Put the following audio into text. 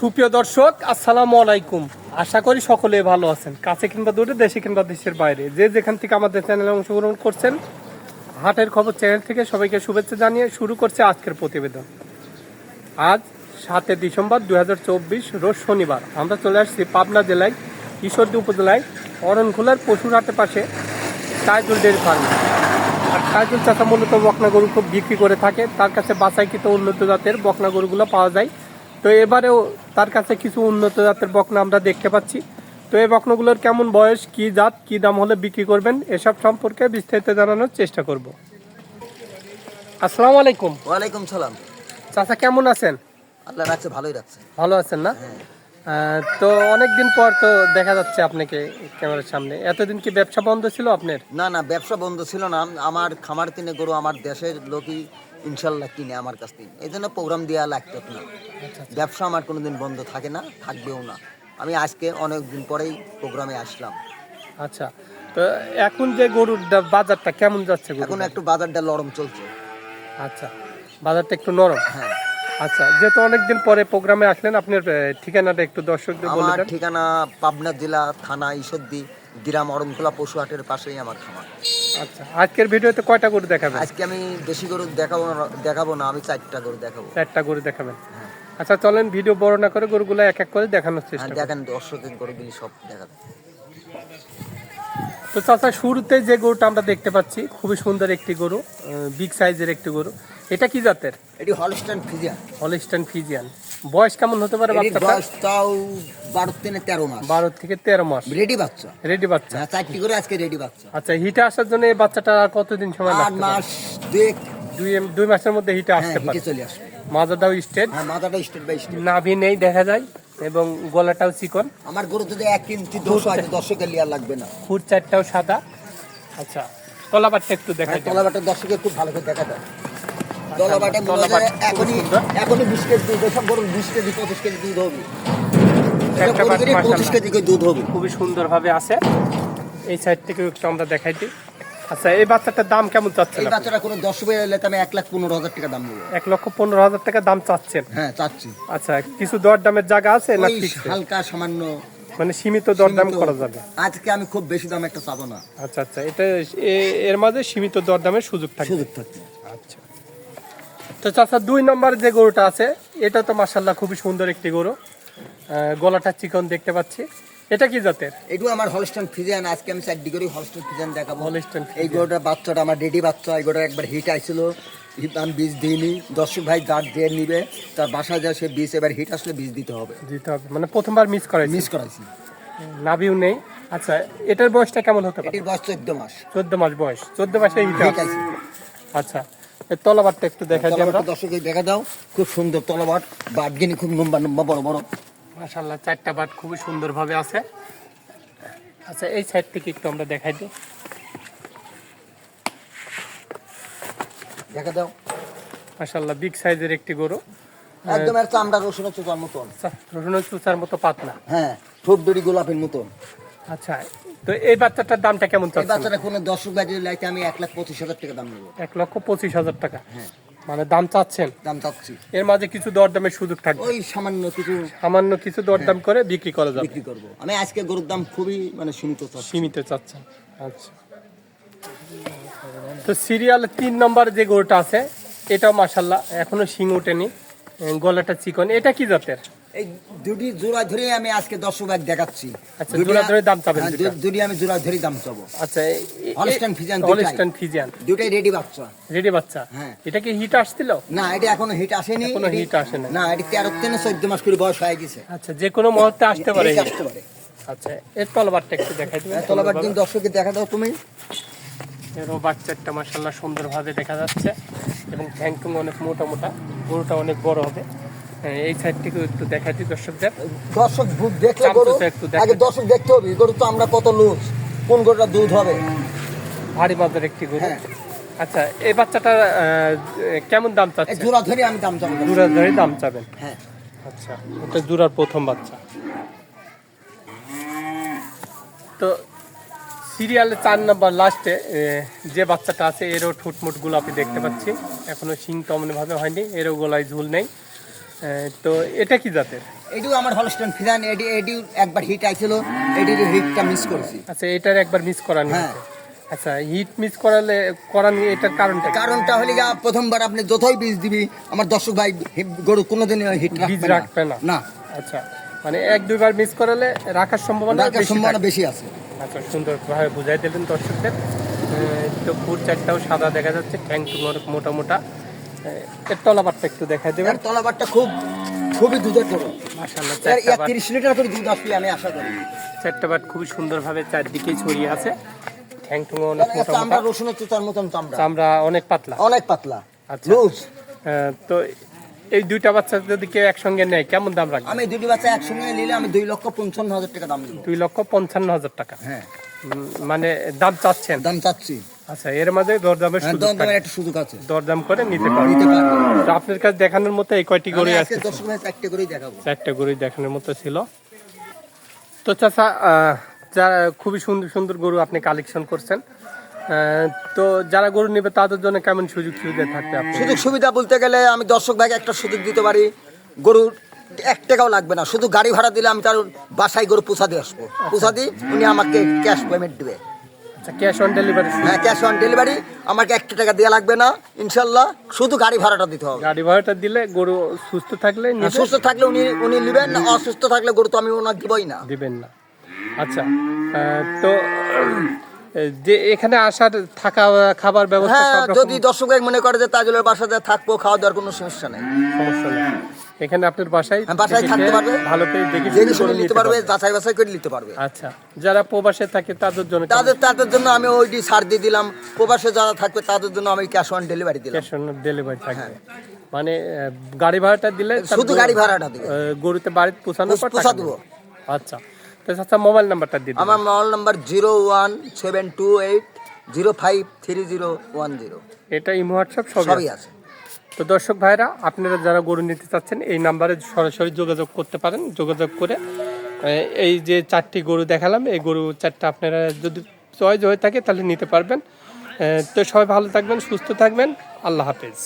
সুপ্রিয় দর্শক, আসসালামু আলাইকুম। আশা করি সকলে ভালো আছেন। কাছে কিংবা দূরে, দেশে কিংবা দেশের বাইরে। যে যেখান থেকে আমাদের চ্যানেলে অংশগ্রহণ করছেন, হাটের খবর চ্যানেল থেকে সবাইকে শুভেচ্ছা জানিয়ে শুরু করছে আজকের প্রতিবেদন। আজ সাতই ডিসেম্বর দু হাজার চব্বিশ, রোজ শনিবার। আমরা চলে আসছি পাবনা জেলায়, ঈশ্বরদী উপজেলায়, অরণখোলার পশুর হাটের পাশে, তাইজুল ডেয়ারি ফার্ম। আর তাইজুল চাষা মূলত বকনা গরু খুব বিক্রি করে থাকে। তার কাছে বাছাইকৃত উন্নত জাতের বকনা গরুগুলো পাওয়া যায়। তো এবারেও তার কাছে কিছু উন্নত জাতের বকনা আমরা দেখতে পাচ্ছি। তো এই বকনাগুলোর কেমন বয়স কি জাত কি দাম হলে বিক্রি করবেন এসব সম্পর্কে বিস্তারিত জানানোর চেষ্টা করব। আসসালামু আলাইকুম। ওয়ালাইকুম সালাম। চাচা কেমন আছেন? আল্লাহ রাখছে ভালোই রাখছে। ভালো আছেন না? হ্যাঁ। তো অনেকদিন পর তো দেখা যাচ্ছে আপনাকে ক্যামেরার সামনে। এতদিন কি ব্যবসা বন্ধ ছিল আপনার? না না ব্যবসা বন্ধ ছিল না। আমার খামার কিনে গরু আমার দেশের লোকই ইনশাল্লাহ কিনে আমার কাছ থেকে। এই জন্য প্রোগ্রাম দেওয়া লাগতো না। ব্যবসা আমার কোনোদিন বন্ধ থাকে না থাকবেও না। আমি আজকে অনেক দিন পরেই প্রোগ্রামে আসলাম। আচ্ছা তো এখন যে গরুর বাজারটা কেমন যাচ্ছে এখন একটু বাজারটা লরম চলছে। আচ্ছা বাজারটা একটু নরম। হ্যাঁ। আচ্ছা যেহেতু অনেকদিন পরে প্রোগ্রামে আসলেন আপনার ঠিকানাটা একটু দর্শকদের বলে দেন। ঠিকানা পাবনা জেলা থানা ঈশ্বরদী গ্রাম অরণখোলা পশু হাটের পাশেই আমার খামার। আচ্ছা আজকের ভিডিওতে কয়টা গরু দেখাবেন? আজকে আমি বেশি গরু দেখাবো না দেখাবো না আমি চারটা গরু দেখাবো। চারটা গরু দেখাবেন? আচ্ছা চলেন ভিডিও বড় না করে গরুগুলো এক এক করে দেখানোর হ্যাঁ চেষ্টা। দেখেন দর্শকের গরুগুলি সব দেখাবে তো চাচা শুরুতে যে গরুটা আমরা দেখতে পাচ্ছি খুবই সুন্দর একটি গরু বিগ সাইজের একটি গরু এটা কি জাতের? এটি হলস্টাইন ফিজিয়া হলিস্টান ফিজিয়ান বয়স কেমন হতে পারে বাচ্চাটা বয়স তাও বারো থেকে তেরো মাস। বারো থেকে তেরো মাস। রেডি বাচ্চা। রেডি বাচ্চা। হ্যাঁ চারটি করে আজকে রেডি বাচ্চা। আচ্ছা হিটে আসার জন্য এই বাচ্চাটা আর কতদিন সময় লাগতে মাস দুয়েক। দুই দুই মাসের মধ্যে হিটে হ্যাঁ আসতে পারে। চলে আসবে। মাজাটাও স্টেট হ্যাঁ মাথাটা স্টেট বাই স্টেট নাভি নেই দেখা যায়। এবং গলাটাও চিকন। আমার গরু যদি এক ইঞ্চি দোষ আছে দর্শকের লিয়ার লাগবে না। ফুট চারটাও সাদা। আচ্ছা তলাবারটা একটু দেখা তলাবাটা দর্শকের খুব ভালো করে দেখা যায় তলাবাট যে এখনই বিশ কেজি দুধ সব গরু বিশ কেজি পঁচিশ কেজি দুধ হবে। পঁচিশ কেজি দুধ হবে। খুবই সুন্দরভাবে আছে। এই সাইড থেকে একটু আমরা দেখাই দিই। আচ্ছা এই বাচ্চাটার দাম কেমন চাচ্ছেন এই বাচ্চাটা কোনো দশ রুপয়ে এলে আমি এক লাখ পনেরো হাজার টাকা দাম নেব। এক লক্ষ পনেরো হাজার টাকা দাম চাচ্ছেন? হ্যাঁ চাচ্ছি। আচ্ছা কিছু দর দামের জায়গা আছে না ওই হালকা সামান্য মানে সীমিত দরদাম সীমিত- করা যাবে? আজকে আমি খুব বেশি দাম একটা চাবো না। আচ্ছা আচ্ছা এটা এ- এর মাঝে সীমিত দরদামের সুযোগ থাকবে। সুযোগ থাকছে। আচ্ছা। তো চাচা দুই নম্বর যে গরুটা আছে এটা তো মাসাল্লাহ খুবই সুন্দর একটি গরু। আহ, গলাটা চিকন দেখতে পাচ্ছি। এটা কি জাতের? এটু আমার হলস্টন ফিজিয়ান আজকে আমি চারটি করে হলস্টন ফিজিয়ান দেখাবো। হলিস্টান এই গরুটার বাচ্চাটা আমার রেডি বাচ্চা এই গরুটা একবার হিট আইছিল আমি বীজ দিইনি। দর্শক ভাই যার যে নিবে তার বাসায় যা সে বীজ এবার হিট আসলে বীজ দিতে হবে। দিতে হবে। মানে প্রথমবার মিস করে মিস করাইছি। নাভিও নেই। আচ্ছা এটার বয়সটা কেমন হতে পারে? এটির বয়স চোদ্দ মাস। চোদ্দ মাস বয়স। চোদ্দ মাসে হিট আইছে। আচ্ছা এর তলাবারটা একটু দেখা আমরা। দর্শক দেখা দাও। খুব সুন্দর তলবাট বাটগিনি খুব লম্বা লম্বা বড় বড়। মাশাল্লাহ চারটা বাট খুবই সুন্দরভাবে আছে। আচ্ছা এই সাইড থেকে একটু আমরা দেখাই দিই। দেখা দাও। মাশাল্লাহ বিগ সাইজের একটি গরু। একদম এর চামড়া রসুন চোতার মতন। আচ্ছা রসুনের চুচার মতো পাতলা। হ্যাঁ ঠোঁট দড়ি গোলাপের মতন। আচ্ছা তো এই বাচ্চাটার দামটা কেমন এই বাচ্চাটা কোনো দর্শক যদি লাইতে আমি এক লাখ পঁচিশ হাজার টাকা দাম নেব। এক লক্ষ পঁচিশ হাজার টাকা। হ্যাঁ। মানে দাম চাচ্ছেন? দাম চাচ্ছি। এর মাঝে কিছু দরদামের সুযোগ থাকবে? ওই সামান্য কিছু সামান্য কিছু দরদাম করে বিক্রি করা যাবে। বিক্রি করব। আমি আজকে গরুর দাম খুবই মানে সীমিত চাচ্ছি। সীমিত চাচ্ছেন। আচ্ছা। তো সিরিয়াল তিন নম্বর যে গরুটা আছে এটাও মাসাল্লাহ এখনও শিং ওঠেনি গলাটা চিকন। এটা কি জাতের? এই দুটি জোড়া ধরে আমি আজকে দর্শক ভাই দেখাচ্ছি। আচ্ছা, দুটি- জোড়া ধরে দাম চাবেন হ্যাঁ, দুটা? আমি জোড়া ধরে দাম চাবো। আচ্ছা দুটাই। ফিজিয়ান দুটাই রেডি বাচ্চা। রেডি বাচ্চা? হ্যাঁ। এটা কি হিট আসছিল? না এটা এখনও হিট আসেনি। এটি- হিট আসে। না এটি থেকে মাস করে বয়স হয়ে গেছে। আচ্ছা যে কোনো মুহূর্তে আসতে পারে আসতে পারে। আচ্ছা এর তলবারটা একটু দেখাই দেবেন হ্যাঁ, তলাবার দিন দর্শককে দেখা দাও তুমি। এরও বাচ্চাটা সুন্দরভাবে দেখা যাচ্ছে এবং ঠ্যাংটুং অনেক মোটা মোটা গরুটা অনেক বড় হবে। এই সাইড থেকে একটু দেখাই দিই দর্শকদের। দর্শক দেখলে গরু আগে দর্শক দেখতে হবে গরু তো আমরা কত লুজ কোন গরুটা দুধ হবে? ভারী বাজার একটি গরু। হ্যাঁ। আচ্ছা এই বাচ্চাটা কেমন দাম চাচ্ছে? জোড়া ধরে আমি দাম চাবো। জোড়া ধরে দাম চাবেন? হ্যাঁ। আচ্ছা এটা জোড়ার প্রথম বাচ্চা। তো সিরিয়ালে চার নাম্বার লাস্টে যে বাচ্চাটা আছে এরও ঠুটমুট গোলাপি দেখতে পাচ্ছি। এখনও শিং তেমন ভাবে হয়নি এরও গলায় ঝুল নেই। তো এটা কি জাতের? এটিও আমার হলস্টেন ফিরান এডি এডি একবার হিট আইছিল এডির হিটটা মিস করেছি। আচ্ছা এটার একবার মিস করানো হ্যাঁ। আচ্ছা হিট মিস করালে করানি এটার কারণটা কারণটা হলে গিয়া প্রথমবার আপনি যতই বীজ দিবি আমার দর্শক ভাই গরু কোনোদিন হিট বীজ রাখবে না। না। আচ্ছা মানে এক দুইবার মিস করালে রাখার সম্ভাবনা রাখার সম্ভাবনা বেশি আছে। আচ্ছা সুন্দরভাবে বুঝাই দিলেন দর্শকদের। তো ফুট চারটাও সাদা দেখা যাচ্ছে ট্যাঙ্ক মোটা মোটা এর তলাবারটা একটু দেখাই দেবেন। তলাবারটা খুব খুবই দুধের মাশাআল্লাহ তিরিশ লিটার করে দুধ আসবে আমি আশা করি। চারটা বাট খুবই সুন্দরভাবে চারদিকেই ছড়িয়ে আছে। ঠ্যাং অনেক মোটা চামড়া মোটা রসুনের চুতার মতন চামড়া। চামড়া অনেক পাতলা। অনেক পাতলা। আচ্ছা। তো এই দুইটা বাচ্চা যদি কেউ একসঙ্গে নেয় কেমন দাম রাখবে আমি দুটি বাচ্চা একসঙ্গে নিলে আমি দুই লক্ষ পঞ্চান্ন হাজার টাকা দাম দিব। দুই লক্ষ পঞ্চান্ন হাজার টাকা। হ্যাঁ। মানে দাম চাচ্ছেন? দাম চাচ্ছি। আচ্ছা এর মাঝে দরদামের হ্যাঁ, সুযোগ একটা আছে। দরদাম করে নিতে পারবেন নিতে পারবে। তো আপনার কাছে দেখানোর মতো এই কয়টি গরু আজকে আছে? দর্শক ভাই চারটে করেই দেখাবো। চারটা গরু দেখানোর মতো ছিল। তো চাচা যারা খুবই সুন্দর সুন্দর গরু আপনি কালেকশন করছেন। তো যারা গরু নেবে তাদের জন্য কেমন সুযোগ সুবিধা থাকবে আপনি সুযোগ সুবিধা বলতে গেলে আমি দর্শক ভাইকে একটা সুযোগ দিতে পারি। গরুর এক টাকাও লাগবে না। শুধু গাড়ি ভাড়া দিলে আমি তার বাসায় গরু পোষা দিয়ে আসব পোষা দিই উনি আমাকে ক্যাশ পেমেন্ট দিবে। আচ্ছা ক্যাশ অন ডেলিভারি হ্যাঁ ক্যাশ অন ডেলিভারি আমাকে একটা টাকা দেওয়া লাগবে না ইনশাল্লাহ। শুধু গাড়ি ভাড়াটা দিতে হবে। গাড়ি ভাড়াটা দিলে গরু সুস্থ থাকলে আর নিবে, সুস্থ থাকলে উনি উনি নেবেন না অসুস্থ থাকলে গরু তো আমি ওনাকে দিবই না। দিবেন না। আচ্ছা আহ, তো যে এখানে আসার থাকা খাবার ব্যবস্থা হ্যাঁ সব রকম যদি দর্শক ভাই মনে করে যে তাজুলের বাসাতে থাকব খাওয়া দাওয়ার কোনো সমস্যা নেই। সমস্যা নেই। এখানে আপনার বাসায় হ্যাঁ, বাসায় থাকতে পারবে। ভালো করে দেখে দেখে শুনে নিতে পারবে যাচাই বাছাই করে নিতে পারবে। আচ্ছা যারা প্রবাসে থাকে তাদের জন্য তাদের তাদের জন্য আমি ওইটি ছাড় দিয়ে দিলাম। প্রবাসে যারা থাকবে তাদের জন্য আমি ক্যাশ অন ডেলিভারি দিলাম। ক্যাশ অন ডেলিভারি থাকবে। মানে গাড়ি ভাড়াটা দিলে শুধু গাড়ি ভাড়াটা দিবে। গরুতে বাড়িতে পৌঁছানোর পর দেবো। আচ্ছা। তো আচ্ছা মোবাইল নাম্বারটা দিন। আমার mobile number zero one seven two eight zero five three zero one zero এটা ইমো হোয়াটসঅ্যাপ সবই আছে। তো দর্শক ভাইরা, আপনারা যারা গরু নিতে চাচ্ছেন, এই নাম্বারে সরাসরি যোগাযোগ করতে পারেন। যোগাযোগ করে এই যে চারটি গরু দেখালাম, এই গরু চারটা আপনারা যদি চয়েস হয়ে থাকে তাহলে নিতে পারবেন। তো সবাই ভালো থাকবেন, সুস্থ থাকবেন। আল্লাহ হাফেজ।